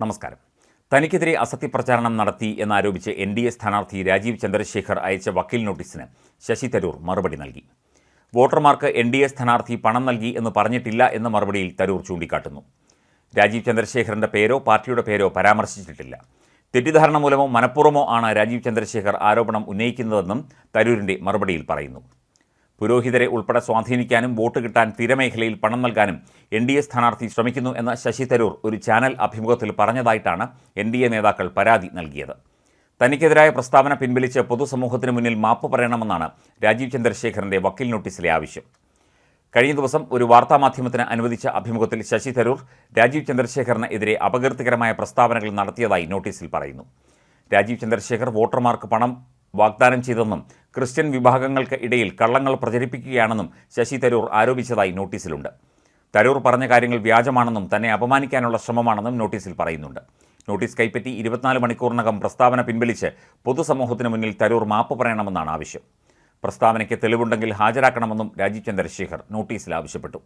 നമസ്കാരം. തനിക്കെതിരെ അസത്യപ്രചാരണം നടത്തി എന്നാരോപിച്ച് എൻ ഡി എ സ്ഥാനാർത്ഥി രാജീവ് ചന്ദ്രശേഖർ അയച്ച വക്കീൽ നോട്ടീസിന് ശശി തരൂർ മറുപടി നൽകി. വോട്ടർമാർക്ക് എൻ ഡി എ സ്ഥാനാർത്ഥി പണം നൽകി എന്ന് പറഞ്ഞിട്ടില്ല എന്ന മറുപടിയിൽ തരൂർ ചൂണ്ടിക്കാട്ടുന്നു. രാജീവ് ചന്ദ്രശേഖറിന്റെ പേരോ പാർട്ടിയുടെ പേരോ പരാമർശിച്ചിട്ടില്ല. തെറ്റിദ്ധാരണ മൂലമോ മനഃപൂർവമോ ആണ് രാജീവ് ചന്ദ്രശേഖർ ആരോപണം ഉന്നയിക്കുന്നതെന്നും തരൂരിന്റെ മറുപടിയിൽ പറയുന്നു. പുരോഹിതരെ ഉൾപ്പെടെ സ്വാധീനിക്കാനും വോട്ട് കിട്ടാൻ തീരമേഖലയിൽ പണം നൽകാനും എൻ ഡി എ സ്ഥാനാർത്ഥി ശ്രമിക്കുന്നു എന്ന് ശശി തരൂർ ഒരു ചാനൽ അഭിമുഖത്തിൽ പറഞ്ഞതായിട്ടാണ് എൻ ഡി എ നേതാക്കൾ പരാതി നൽകിയത്. തനിക്കെതിരായ പ്രസ്താവന പിൻവലിച്ച് പൊതുസമൂഹത്തിന് മുന്നിൽ മാപ്പ് പറയണമെന്നാണ് രാജീവ് ചന്ദ്രശേഖറിന്റെ വക്കീൽ നോട്ടീസിലെ ആവശ്യം. കഴിഞ്ഞ ദിവസം ഒരു വാർത്താമാധ്യമത്തിന് അനുവദിച്ച അഭിമുഖത്തിൽ ശശി തരൂർ രാജീവ് ചന്ദ്രശേഖറിന് അപകീർത്തികരമായ പ്രസ്താവനകൾ നടത്തിയതായി നോട്ടീസിൽ പറയുന്നു. രാജീവ് ചന്ദ്രശേഖർ വോട്ടർമാർക്ക് പണം വാഗ്ദാനം ചെയ്തെന്നും ക്രിസ്ത്യൻ വിഭാഗങ്ങൾക്ക് ഇടയിൽ കള്ളങ്ങൾ പ്രചരിപ്പിക്കുകയാണെന്നും ശശി തരൂർ ആരോപിച്ചതായി നോട്ടീസിലുണ്ട്. തരൂർ പറഞ്ഞ കാര്യങ്ങൾ വ്യാജമാണെന്നും തന്നെ അപമാനിക്കാനുള്ള ശ്രമമാണെന്നും നോട്ടീസിൽ പറയുന്നുണ്ട്. നോട്ടീസ് കൈപ്പറ്റി ഇരുപത്തിനാല് മണിക്കൂറിനകം പ്രസ്താവന പിൻവലിച്ച് പൊതുസമൂഹത്തിന് മുന്നിൽ തരൂർ മാപ്പ് പറയണമെന്നാണ് ആവശ്യം. പ്രസ്താവനയ്ക്ക് തെളിവുണ്ടെങ്കിൽ ഹാജരാക്കണമെന്നും രാജീവ് ചന്ദ്രശേഖർ നോട്ടീസിൽ ആവശ്യപ്പെട്ടു.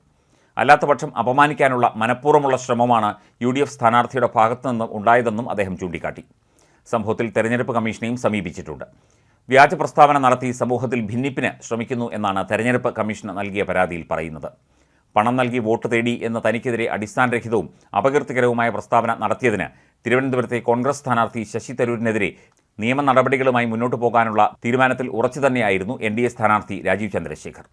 അല്ലാത്തപക്ഷം അപമാനിക്കാനുള്ള മനഃപൂർവമുള്ള ശ്രമമാണ് യു ഡി എഫ് സ്ഥാനാർത്ഥിയുടെ ഭാഗത്തുനിന്ന് ഉണ്ടായതെന്നും അദ്ദേഹം ചൂണ്ടിക്കാട്ടി. സംഭവത്തിൽ തെരഞ്ഞെടുപ്പ് കമ്മീഷനെയും സമീപിച്ചിട്ടുണ്ട്. വ്യാജ പ്രസ്താവന നടത്തി സമൂഹത്തിൽ ഭിന്നിപ്പിന് ശ്രമിക്കുന്നു എന്നാണ് തെരഞ്ഞെടുപ്പ് കമ്മീഷന് നൽകിയ പരാതിയിൽ പറയുന്നത്. പണം നൽകി വോട്ട് തേടി എന്ന തനിക്കെതിരെ അടിസ്ഥാനരഹിതവും അപകീർത്തികരവുമായ പ്രസ്താവന നടത്തിയതിന് തിരുവനന്തപുരത്തെ കോൺഗ്രസ് സ്ഥാനാർത്ഥി ശശി തരൂരിനെതിരെ നിയമ നടപടികളുമായി മുന്നോട്ട് പോകാനുള്ള തീരുമാനത്തിൽ ഉറച്ചു തന്നെയായിരുന്നു എൻ ഡി എ സ്ഥാനാർത്ഥി രാജീവ് ചന്ദ്രശേഖർ.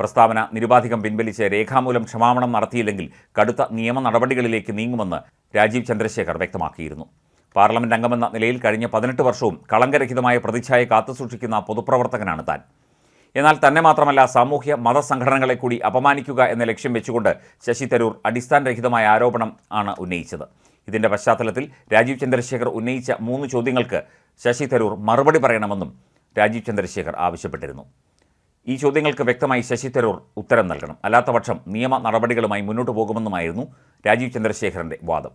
പ്രസ്താവന നിരുപാധികം പിൻവലിച്ച് രേഖാമൂലം ക്ഷമാപണം നടത്തിയില്ലെങ്കിൽ കടുത്ത നിയമ നടപടികളിലേക്ക് നീങ്ങുമെന്ന് രാജീവ് ചന്ദ്രശേഖർ വ്യക്തമാക്കിയിരുന്നു. പാർലമെന്റ് അംഗമെന്ന നിലയിൽ കഴിഞ്ഞ പതിനെട്ട് വർഷവും കളങ്കരഹിതമായ പ്രതിച്ഛായ കാത്തുസൂക്ഷിക്കുന്ന പൊതുപ്രവർത്തകനാണ് താൻ. എന്നാൽ തന്നെ മാത്രമല്ല സാമൂഹ്യ മതസംഘടനകളെ കൂടി അപമാനിക്കുക എന്ന ലക്ഷ്യം വെച്ചുകൊണ്ട് ശശി തരൂർ അടിസ്ഥാനരഹിതമായ ആരോപണം ആണ് ഉന്നയിച്ചത്. ഇതിന്റെ പശ്ചാത്തലത്തിൽ രാജീവ് ചന്ദ്രശേഖർ ഉന്നയിച്ച മൂന്ന് ചോദ്യങ്ങൾക്ക് ശശി തരൂർ മറുപടി പറയണമെന്നും രാജീവ് ചന്ദ്രശേഖർ ആവശ്യപ്പെട്ടിരുന്നു. ഈ ചോദ്യങ്ങൾക്ക് വ്യക്തമായി ശശി തരൂർ ഉത്തരം നൽകണം. അല്ലാത്തപക്ഷം നിയമ നടപടികളുമായി മുന്നോട്ട് പോകുമെന്നുമായിരുന്നു രാജീവ് ചന്ദ്രശേഖരന്റെ വാദം.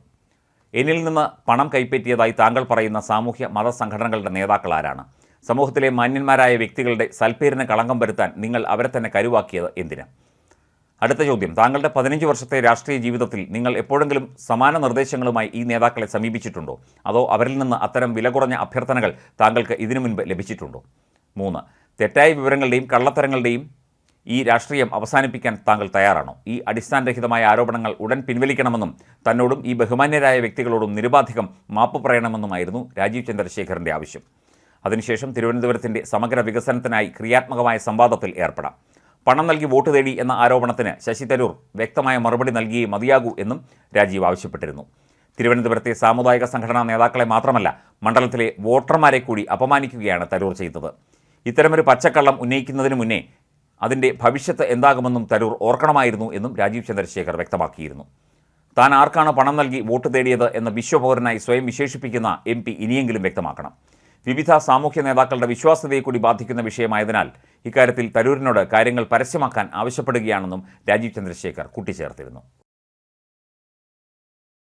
എന്നിൽ നിന്ന് പണം കൈപ്പറ്റിയതായി താങ്കൾ പറയുന്ന സാമൂഹ്യ മതസംഘടനകളുടെ നേതാക്കൾ ആരാണ് സമൂഹത്തിലെ മാന്യന്മാരായ വ്യക്തികളുടെ സൽപ്പേരിന് കളങ്കം വരുത്താൻ നിങ്ങൾ അവരെ തന്നെ കരുവാക്കിയത് എന്തിന്? അടുത്ത ചോദ്യം. താങ്കളുടെ പതിനഞ്ച് വർഷത്തെ രാഷ്ട്രീയ ജീവിതത്തിൽ നിങ്ങൾ എപ്പോഴെങ്കിലും സമാന നിർദ്ദേശങ്ങളുമായി ഈ നേതാക്കളെ സമീപിച്ചിട്ടുണ്ടോ? അതോ അവരിൽ നിന്ന് അത്തരം വില കുറഞ്ഞ അഭ്യർത്ഥനകൾ താങ്കൾക്ക് ഇതിനു മുൻപ് ലഭിച്ചിട്ടുണ്ടോ? മൂന്ന്. തെറ്റായ വിവരങ്ങളുടെയും കള്ളത്തരങ്ങളുടെയും ഈ രാഷ്ട്രീയം അവസാനിപ്പിക്കാൻ താങ്കൾ തയ്യാറാണോ? ഈ അടിസ്ഥാനരഹിതമായ ആരോപണങ്ങൾ ഉടൻ പിൻവലിക്കണമെന്നും തന്നോടും ഈ ബഹുമാന്യരായ വ്യക്തികളോടും നിരുപാധികം മാപ്പ് പറയണമെന്നുമായിരുന്നു രാജീവ് ചന്ദ്രശേഖറിന്റെ ആവശ്യം. അതിനുശേഷം തിരുവനന്തപുരത്തിന്റെ സമഗ്ര വികസനത്തിനായി ക്രിയാത്മകമായ സംവാദത്തിൽ ഏർപ്പെടാം. പണം നൽകി വോട്ട് തേടി എന്ന ആരോപണത്തിന് ശശി തരൂർ വ്യക്തമായ മറുപടി നൽകിയേ മതിയാകൂ എന്നും രാജീവ് ആവശ്യപ്പെട്ടിരുന്നു. തിരുവനന്തപുരത്തെ സാമുദായിക സംഘടനാ നേതാക്കളെ മാത്രമല്ല മണ്ഡലത്തിലെ വോട്ടർമാരെ കൂടി അപമാനിക്കുകയാണ് തരൂർ ചെയ്തത്. ഇത്തരമൊരു പച്ചക്കള്ളം ഉന്നയിക്കുന്നതിന് മുന്നേ അതിന്റെ ഭവിഷ്യത്ത് എന്താകുമെന്നും തരൂർ ഓർക്കണമായിരുന്നു എന്നും രാജീവ് ചന്ദ്രശേഖർ വ്യക്തമാക്കിയിരുന്നു. താൻ ആർക്കാണ് പണം നൽകി വോട്ട് തേടിയത് എന്ന വിശ്വപൗരനായി സ്വയം വിശേഷിപ്പിക്കുന്ന എം പി ഇനിയെങ്കിലും വ്യക്തമാക്കണം. വിവിധ സാമൂഹ്യ നേതാക്കളുടെ വിശ്വാസ്യതയെ കൂടി ബാധിക്കുന്ന വിഷയമായതിനാൽ ഇക്കാര്യത്തിൽ തരൂരിനോട് കാര്യങ്ങൾ പരസ്യമാക്കാൻ ആവശ്യപ്പെടുകയാണെന്നും രാജീവ് ചന്ദ്രശേഖർ കൂട്ടിച്ചേർത്തിരുന്നു.